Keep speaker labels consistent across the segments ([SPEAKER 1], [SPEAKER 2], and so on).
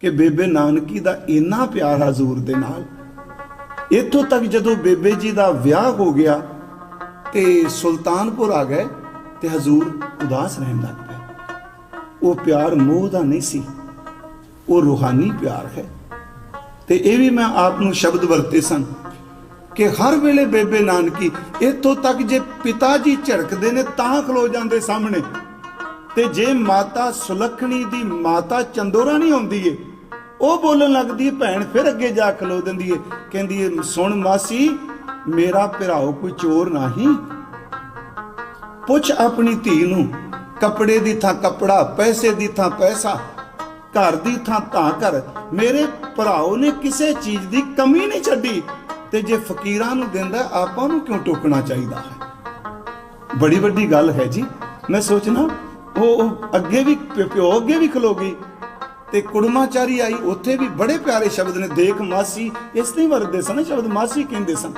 [SPEAKER 1] ਕਿ ਬੇਬੇ ਨਾਨਕੀ ਦਾ ਇੰਨਾ ਪਿਆਰ ਹਜ਼ੂਰ ਦੇ ਨਾਲ। ਇੱਥੋਂ ਤੱਕ ਜਦੋਂ ਬੇਬੇ ਜੀ ਦਾ ਵਿਆਹ ਹੋ ਗਿਆ ਤੇ ਸੁਲਤਾਨਪੁਰ ਆ ਗਏ ਤੇ ਹਜ਼ੂਰ ਉਦਾਸ ਰਹਿਣ ਲੱਗ ਪਏ। ਉਹ ਪਿਆਰ ਮੋਹ ਦਾ ਨਹੀਂ ਸੀ, ਉਹ ਰੂਹਾਨੀ ਪਿਆਰ ਹੈ। ਤੇ ਇਹ ਵੀ ਮੈਂ ਆਪ ਨੂੰ ਸ਼ਬਦ ਵਰਤੇ ਸਨ ਕਿ ਹਰ ਵੇਲੇ ਬੇਬੇ ਨਾਨਕੀ ਇੱਥੋਂ ਤੱਕ ਜੇ ਪਿਤਾ ਜੀ ਝੜਕਦੇ ਨੇ ਤਾਂ ਖਲੋ ਜਾਂਦੇ ਸਾਹਮਣੇ। ਤੇ ਜੇ ਮਾਤਾ ਸੁਲੱਖਣੀ ਦੀ ਮਾਤਾ ਚੰਦੋਰਾ ਨਹੀਂ ਆਉਂਦੀ ਏ ਉਹ ਬੋਲਣ ਲੱਗਦੀ ਭੈਣ ਫਿਰ ਅੱਗੇ ਜਾ ਖਲੋ ਦਿੰਦੀ ਏ। ਕਹਿੰਦੀ ਏ, ਸੁਣ ਮਾਸੀ, ਮੇਰਾ ਭਰਾਓ ਕੋਈ ਚੋਰ ਨਹੀਂ। ਪੁੱਛ ਆਪਣੀ ਧੀ ਨੂੰ, ਕੱਪੜੇ ਦੀ ਥਾਂ ਕੱਪੜਾ, ਪੈਸੇ ਦੀ ਥਾਂ ਪੈਸਾ, ਘਰ ਦੀ ਥਾਂ ਤਾਂ ਘਰ। ਮੇਰੇ ਭਰਾਓ ਨੇ ਕਿਸੇ ਚੀਜ਼ ਦੀ ਕਮੀ ਨਹੀਂ ਛੱਡੀ ਤੇ ਜੇ ਫਕੀਰਾਂ ਨੂੰ ਦਿੰਦਾ ਆਪਾਂ ਨੂੰ ਕਿਉਂ ਟੋਕਣਾ ਚਾਹੀਦਾ ਹੈ? ਬੜੀ ਵੱਡੀ ਗੱਲ ਹੈ ਜੀ। ਮੈਂ ਸੋਚਣਾ ਉਹ ਅੱਗੇ ਵੀ, ਪਿਓ ਅੱਗੇ ਵੀ ਖਲੋਗੀ ਤੇ ਕੁੜਮਾਚਾਰੀ ਆਈ, ਉੱਥੇ ਵੀ ਬੜੇ ਪਿਆਰੇ ਸ਼ਬਦ ਨੇ। ਦੇਖ ਮਾਸੀ, ਇਸ ਲਈ ਵਰਦੇ ਸਨ ਸ਼ਬਦ ਮਾਸੀ ਕਹਿੰਦੇ ਸਨ।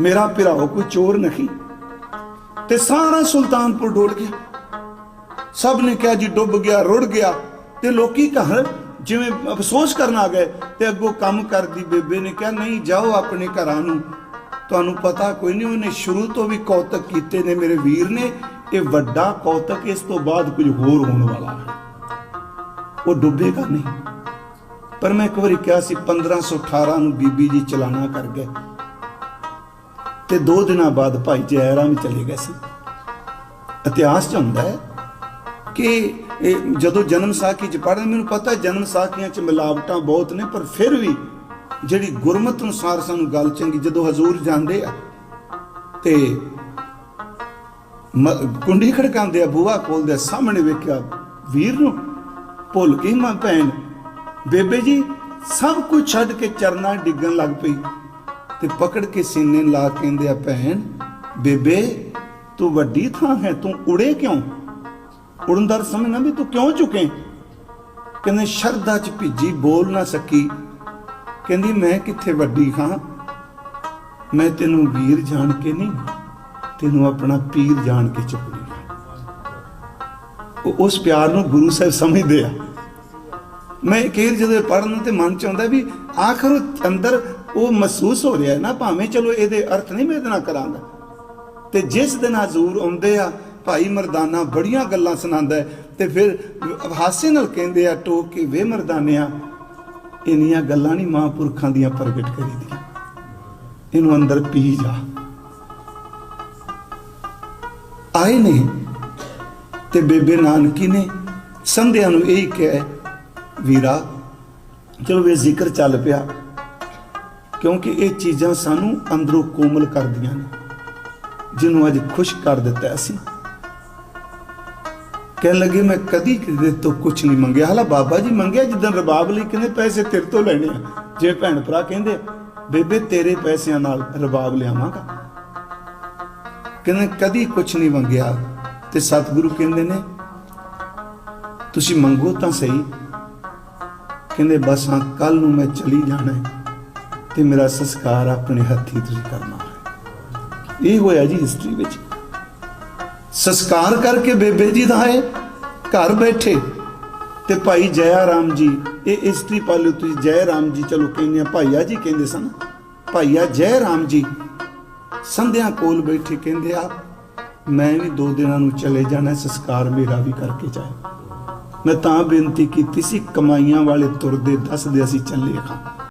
[SPEAKER 1] ਮੇਰਾ ਭਰਾਓ, ਕੋਈ ਚੋਰ ਨਹੀਂ। ਤੇ ਸਾਰਾ ਸੁਲਤਾਨਪੁਰ ਡੋਲ ਗਿਆ। ਸਭ ਨੇ ਕਿਹਾ ਜੀ, ਡੁੱਬ ਗਿਆ, ਰੁੜ ਗਿਆ। ਤੇ ਲੋਕੀ ਘਰ ਜਿਵੇਂ ਅਫਸੋਸ ਕਰਨ ਆ ਗਏ ਤੇ ਅੱਗੋਂ ਕੰਮ ਕਰਦੀ ਬੇਬੇ ਨੇ ਕਿਹਾ, ਨਹੀਂ, ਜਾਓ ਆਪਣੇ ਘਰਾਂ ਨੂੰ। ਤੁਹਾਨੂੰ ਪਤਾ ਕੋਈ ਨਹੀਂ, ਉਹਨੇ ਸ਼ੁਰੂ ਤੋਂ ਵੀ ਕੌਤਕ ਕੀਤੇ ਨੇ ਮੇਰੇ ਵੀਰ ਨੇ। ਇਹ ਵੱਡਾ ਕੌਤਕ ਇਸ ਤੋਂ ਬਾਅਦ ਕੁਝ ਹੋਰ ਹੋਣ ਵਾਲਾ ਹੈ। ਉਹ ਡੁੱਬੇਗਾ ਨਹੀਂ। ਪਰ ਮੈਂ ਇੱਕ ਵਾਰੀ ਕਿਹਾ ਸੀ 1518 ਨੂੰ ਬੀਬੀ ਜੀ ਚਲਾਣਾ ਕਰ ਗਏ। ਤੇ ਦੋ ਦਿਨਾਂ ਬਾਅਦ ਭਾਈ ਜੈਰਾਮ ਚਲੇ ਗਏ ਸੀ। ਇਤਿਹਾਸ ਚ ਹੁੰਦਾ ਹੈ ਕਿ ਜਦੋਂ ਜਨਮ ਸਾਖੀ ਚ ਪੜ੍ਹਨ ਮੈਨੂੰ ਪਤਾ ਜਨਮ ਸਾਖੀਆਂ ਚ ਮਿਲਾਵਟਾਂ ਬਹੁਤ ਨੇ, ਪਰ ਫਿਰ ਵੀ ਜਿਹੜੀ ਗੁਰਮਤ ਅਨੁਸਾਰ ਸਾਨੂੰ ਗੱਲ ਚੰਗੀ, ਜਦੋਂ ਹਜ਼ੂਰ ਜਾਂਦੇ ਆ, ਤੇ ਕੁੰਡੀ ਖੜਕਾਉਂਦੇ ਆ, ਬੂਹਾ ਖੋਲਦੇ ਸਾਹਮਣੇ ਵੇਖਿਆ ਵੀਰ ਨੂੰ ਭੁੱਲ ਗਈ ਮਾਂ ਭੈਣ। ਬੇਬੇ ਜੀ, ਸਭ ਕੁਝ ਛੱਡ ਕੇ ਚਰਨਾਂ ਡਿੱਗਣ ਲੱਗ ਪਈ ਤੇ ਪਕੜ ਕੇ ਸੀਨੇ ਲਾ ਕਹਿੰਦੇ ਆ, ਭੈਣ, ਬੇਬੇ, ਤੂੰ ਵੱਡੀ ਥਾਂ ਹੈ, ਤੂੰ ਉੜੇ ਕਿਉਂ? ਉੜਨ ਦਾ ਸਮਝਣਾ ਵੀ ਤੂੰ ਕਿਉਂ ਚੁਕੇ ਕਹਿੰਦੇ, ਸ਼ਰਧਾ ਚ ਭਿੱਜੀ, ਬੋਲ ਨਾ ਸਕੀ। ਕਹਿੰਦੀ, ਮੈਂ ਕਿੱਥੇ ਵੱਡੀ ਹਾਂ? ਮੈਂ ਤੈਨੂੰ ਵੀਰ ਜਾਣ ਕੇ ਨਹੀਂ, ਤੈਨੂੰ ਆਪਣਾ ਪੀਰ ਜਾਣ ਕੇ ਚੁੱਕਣੀ ਉਸ ਪਿਆਰ ਨੂੰ ਗੁਰੂ ਸਾਹਿਬ ਸਮਝਦੇ ਆ। ਮੈਂ ਕੇਰ ਜਦੋਂ ਪੜਨ ਤੇ ਮਨ ਚ ਆਉਂਦਾ ਵੀ ਆਖਰ ਉਹ ਅੰਦਰ ਉਹ ਮਹਿਸੂਸ ਹੋ ਰਿਹਾ ਨਾ, ਭਾਵੇਂ ਚਲੋ ਇਹਦੇ ਅਰਥ ਨਹੀਂ ਮੈਂ ਇਹਦੇ ਨਾਲ ਕਰਾਂਗਾ। ਤੇ ਜਿਸ ਦਿਨ ਹਜ਼ੂਰ ਆਉਂਦੇ ਆ, ਭਾਈ ਮਰਦਾਨਾ ਬੜੀਆਂ ਗੱਲਾਂ ਸੁਣਾਉਂਦਾ ਤੇ ਫਿਰ ਹਾਸੇ ਨਾਲ ਕਹਿੰਦੇ ਆ, ਟੋਕ ਕੇ ਵੇ ਮਰਦਾਨਿਆ, ਇੰਨੀਆਂ ਗੱਲਾਂ ਨਹੀਂ ਮਹਾਂਪੁਰਖਾਂ ਦੀਆਂ ਪ੍ਰਗਟ ਕਰੀ ਕਰੀਦੀਆਂ। ਇਹਨੂੰ ਅੰਦਰ ਪੀ ਜਾ। ਆਏ ਨੇ ਤੇ ਬੇਬੇ ਨਾਨਕੀ ਨੇ ਸੰਧਿਆ ਨੂੰ ਇਹੀ ਕਿਹਾ, ਵੀਰਾ, ਚਲੋ ਇਹ ਜ਼ਿਕਰ ਚੱਲ ਪਿਆ, ਕਿਉਂਕਿ ਇਹ ਚੀਜ਼ਾਂ ਸਾਨੂੰ ਅੰਦਰੋਂ ਕੋਮਲ ਕਰਦੀਆਂ ਨੇ, ਜਿਹਨੂੰ ਅੱਜ ਖੁਸ਼ ਕਰ ਦਿੱਤਾ ਅਸੀਂ। ਕਹਿਣ ਲੱਗੇ, ਮੈਂ ਕਦੀ ਕਿਸੇ ਤੋਂ ਕੁਝ ਨਹੀਂ ਮੰਗਿਆ। ਹਾਲਾ ਬਾਬਾ ਜੀ ਮੰਗਿਆ ਜਿੱਦਾਂ ਰਬਾਬ ਲਈ ਕਹਿੰਦੇ, ਪੈਸੇ ਤੇਰੇ ਤੋਂ ਲੈਣੇ ਆ। ਜੇ ਭੈਣ ਭਰਾ ਕਹਿੰਦੇ, ਬੇਬੇ, ਤੇਰੇ ਪੈਸਿਆਂ ਨਾਲ ਰਬਾਬ ਲਿਆਵਾਂਗਾ। ਕਹਿੰਦੇ, ਕਦੀ ਕੁਝ ਨਹੀਂ ਮੰਗਿਆ। ਤੇ ਸਤਿਗੁਰੂ ਕਹਿੰਦੇ ਨੇ, ਤੁਸੀਂ ਮੰਗੋ ਤਾਂ ਸਹੀ। ਕਹਿੰਦੇ, ਬਸ ਹਾਂ ਕੱਲ ਨੂੰ ਮੈਂ ਚਲੀ ਜਾਣਾ ਤੇ ਮੇਰਾ ਸੰਸਕਾਰ ਆਪਣੇ ਹੱਥੀ ਤੁਸੀਂ ਕਰਨਾ ਹੈ। ਇਹ ਹੋਇਆ ਜੀ ਹਿਸਟਰੀ ਵਿੱਚ। ਸੰਸਕਾਰ ਕਰਕੇ ਬੇਬੇ ਜੀ ਦਾ ਹੈ ਘਰ ਬੈਠੇ ਤੇ ਭਾਈ ਜੈ ਰਾਮ ਜੀ, ਇਹ ਹਿਸਟਰੀ ਪਾ ਪਾਲੋ ਤੁਸੀਂ ਜੈ ਰਾਮ ਜੀ, ਚਲੋ ਕਹਿੰਦੇ ਆ, ਭਾਈਆ ਜੀ ਕਹਿੰਦੇ ਸਨ, ਭਾਈਆ ਜੈ ਰਾਮ ਜੀ, ਸੰਧਿਆ ਕੋਲ ਬੈਠੇ ਕਹਿੰਦੇ ਆ ਮੈਂ ਵੀ ਦੋ ਦਿਨਾਂ ਨੂੰ ਚਲੇ ਜਾਣਾ, ਸੰਸਕਾਰ ਮੇਰਾ ਵੀ ਕਰਕੇ ਜਾਏ ਮੈਂ ਤਾਂ ਬੇਨਤੀ ਕੀਤੀ ਸੀ, ਕਮਾਈਆਂ ਵਾਲੇ ਤੁਰਦੇ ਦੱਸਦੇ ਅਸੀਂ ਚੱਲੇ ਖਾਂ